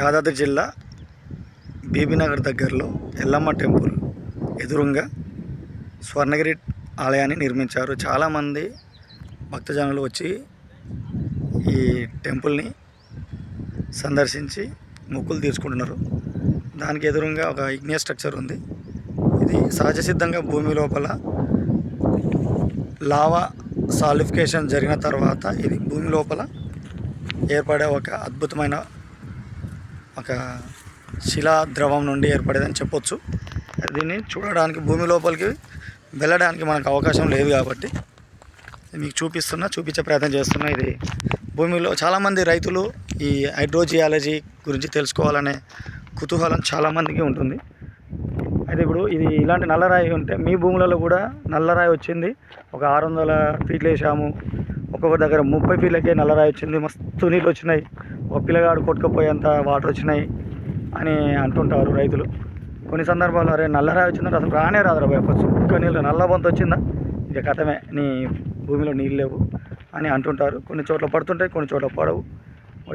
యాదాద్రి జిల్లా బీబీనగర్ దగ్గరలో ఎల్లమ్మ టెంపుల్ ఎదురుగా స్వర్ణగిరి ఆలయాన్ని నిర్మించారు. చాలామంది భక్తజనులు వచ్చి ఈ టెంపుల్ని సందర్శించి మొక్కులు తీర్చుకుంటున్నారు. దానికి ఎదురుగా ఒక ఇగ్నియా స్ట్రక్చర్ ఉంది. ఇది సహజ సిద్ధంగా భూమి లోపల లావా సాలిఫికేషన్ జరిగిన తర్వాత ఇది భూమి లోపల ఏర్పడే ఒక అద్భుతమైన ఒక శిలా ద్రవం నుండి ఏర్పడేదని చెప్పొచ్చు. దీన్ని చూడడానికి భూమి లోపలికి వెళ్ళడానికి మనకు అవకాశం లేదు కాబట్టి మీకు చూపిస్తున్నా చూపించే ప్రయత్నం చేస్తున్నా. ఇది భూమిలో చాలామంది రైతులు ఈ హైడ్రోజియాలజీ గురించి తెలుసుకోవాలనే కుతూహలం చాలామందికి ఉంటుంది. అయితే ఇప్పుడు ఇది ఇలాంటి నల్లరాయి ఉంటే మీ భూములలో కూడా నల్లరాయి వచ్చింది. ఒక ఆరు వందల ఫీట్లు వేసాము. ఒక్కొక్క దగ్గర ముప్పై ఫీట్లకే నల్లరాయి వచ్చింది. మస్తు నీళ్ళు వచ్చినాయి. ఒక పిల్లగాడు కొట్టుకుపోయేంత వాటర్ వచ్చినాయి అని అంటుంటారు రైతులు. కొన్ని సందర్భాల్లో అరే నల్లరాయి వచ్చిందంటే అసలు రానే రాదురా భయ ఒక చుక్క నీళ్ళు నల్ల బొంత వచ్చిందా? ఇక కథమే నీ భూమిలో నీళ్ళు లేవు అని అంటుంటారు. కొన్ని చోట్ల పడుతుంటాయి కొన్ని చోట్ల పడవు.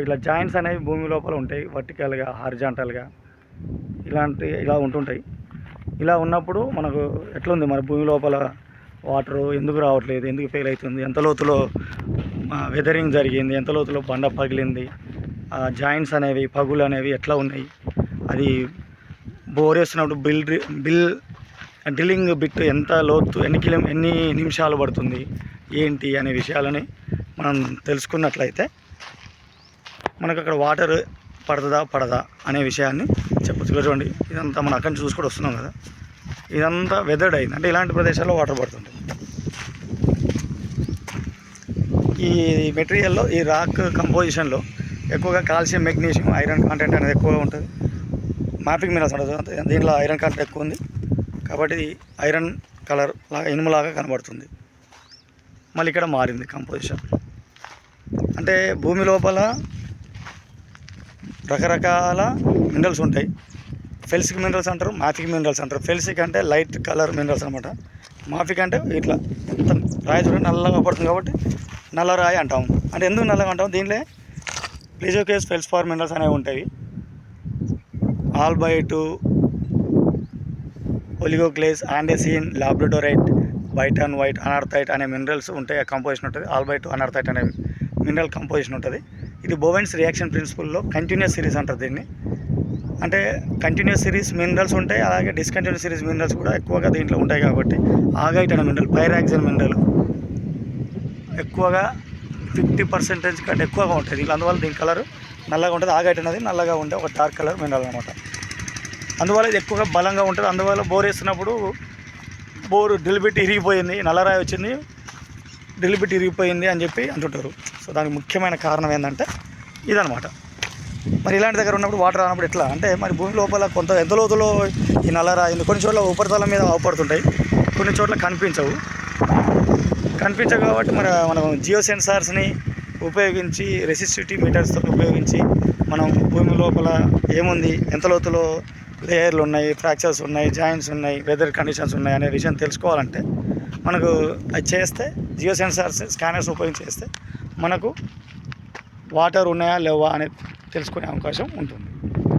ఇట్లా జాయింట్స్ అనేవి భూమి లోపల ఉంటాయి వర్టికల్గా హార్జాంటల్గా. ఇలాంటి ఇలా ఉంటుంటాయి. ఇలా ఉన్నప్పుడు మనకు ఎట్లుంది? మన భూమి లోపల వాటర్ ఎందుకు రావట్లేదు? ఎందుకు ఫెయిల్ అవుతుంది? ఎంత లోతులో వెదరింగ్ జరిగింది? ఎంత లోతులో బండ పగిలింది? జాయింట్స్ అనేవి పగులు అనేవి ఎట్లా ఉన్నాయి? అది బోర్ వేస్తున్నప్పుడు బిల్ బిల్ డ్రిల్లింగ్ బిట్ ఎంత లోతు ఎన్ని కిలో ఎన్ని నిమిషాలు పడుతుంది? ఏంటి అనే విషయాలని మనం తెలుసుకున్నట్లయితే మనకు అక్కడ వాటర్ పడుతుందా పడదా అనే విషయాన్ని చెప్పచ్చు. చూడండి ఇదంతా మనం అక్కడి నుంచి చూసుకొని వస్తున్నాం కదా. ఇదంతా వెదర్డ్ అయింది. అంటే ఇలాంటి ప్రదేశాల్లో వాటర్ పడుతుంది ఈ మెటీరియల్లో ఈ రాక్ కంపోజిషన్లో ఎక్కువగా కాల్షియం మెగ్నీషియం ఐరన్ కాంటెంట్ అనేది ఎక్కువగా ఉంటుంది. మాఫిక్ మినరల్స్ ఉంటుంది దీంట్లో ఐరన్ కాంటెంట్ ఎక్కువ ఉంది. కాబట్టి ఐరన్ కలర్ లాగా ఇనుములాగా కనబడుతుంది. మళ్ళీ ఇక్కడ మారింది కంపోజిషన్ అంటే భూమి లోపల రకరకాల మినరల్స్ ఉంటాయి. ఫెల్సిక్ మినరల్స్ అంటారు మాఫిక్ మినరల్స్ అంటారు. ఫెల్సిక్ అంటే లైట్ కలర్ మినరల్స్ అనమాట మాఫిక్ అంటే ఇట్లా మొత్తం రాయి చూడండి నల్లగా పడుతుంది కాబట్టి నల్ల రాయి అంటాము. అంటే ఎందుకు నల్లగా అంటాము? దీనిలో ప్లేజోకేస్ ఫెల్స్ఫార్ మినరల్స్ అనేవి ఉంటాయి. Albite oligoclase andesine labradorite and white anorthite అనే మినరల్స్ ఉంటాయి. ఆ కంపోజిషన్ ఉంటుంది. ఆల్బైట్ అనర్థైట్ అనే మినరల్ కంపోజిషన్ ఉంటుంది. ఇది బోవెన్స్ రియాక్షన్ ప్రిన్సిపల్లో కంటిన్యూస్ సిరీస్ అంటారు దీన్ని. అంటే కంటిన్యూస్ సిరీస్ మినరల్స్ ఉంటాయి. అలాగే డిస్కంటిన్యూస్ సిరీస్ మినరల్స్ కూడా ఎక్కువగా దీంట్లో ఉంటాయి కాబట్టి ఆగైట్ అనే మినరల్ పైరాక్సిన్ మినరల్ ఎక్కువగా ఫిఫ్టీ పర్సెంటేజ్ కంటే ఎక్కువగా ఉంటుంది. అందువల్ల దీని కలర్ నల్లగా ఉంటుంది. ఆగైట్ అనేది నల్లగా ఉండే ఒక డార్క్ కలర్ మినరల్ అనమాట అందువల్ల ఇది ఎక్కువగా బలంగా ఉంటుంది. అందువల్ల బోర్ వేసినప్పుడు బోరు డ్రిల్ బిట్ ఇరిగిపోయింది నల్లరాయి వచ్చింది డ్రిల్ బిట్ ఇరిగిపోయింది అని చెప్పి అంటుంటారు. సో దానికి ముఖ్యమైన కారణం ఏంటంటే ఇదనమాట మరి ఇలాంటి దగ్గర ఉన్నప్పుడు వాటర్ రానప్పుడు ఎట్లా? అంటే మరి భూమి లోపల కొంత ఎంత లోతులో ఈ నల్లరాయి కొన్ని చోట్ల ఉపరితలం మీద ఆపడుతుంటాయి కొన్ని చోట్ల కనిపించవు. కనిపించవు కాబట్టి మరి మనం జియో సెన్సార్స్ని ఉపయోగించి రెసిస్టివిటీ మీటర్స్తో ఉపయోగించి మనం భూమి లోపల ఏముంది ఎంత లోతులో లేయర్లు ఉన్నాయి ఫ్రాక్చర్స్ ఉన్నాయి జాయింట్స్ ఉన్నాయి వెదర్ కండిషన్స్ ఉన్నాయి అనే విషయం తెలుసుకోవాలంటే మనకు అది చేస్తే జియో సెన్సార్స్ స్కానర్స్ ఉపయోగించి చేస్తే మనకు వాటర్ ఉన్నాయా లేవా అనేది తెలుసుకునే అవకాశం ఉంటుంది.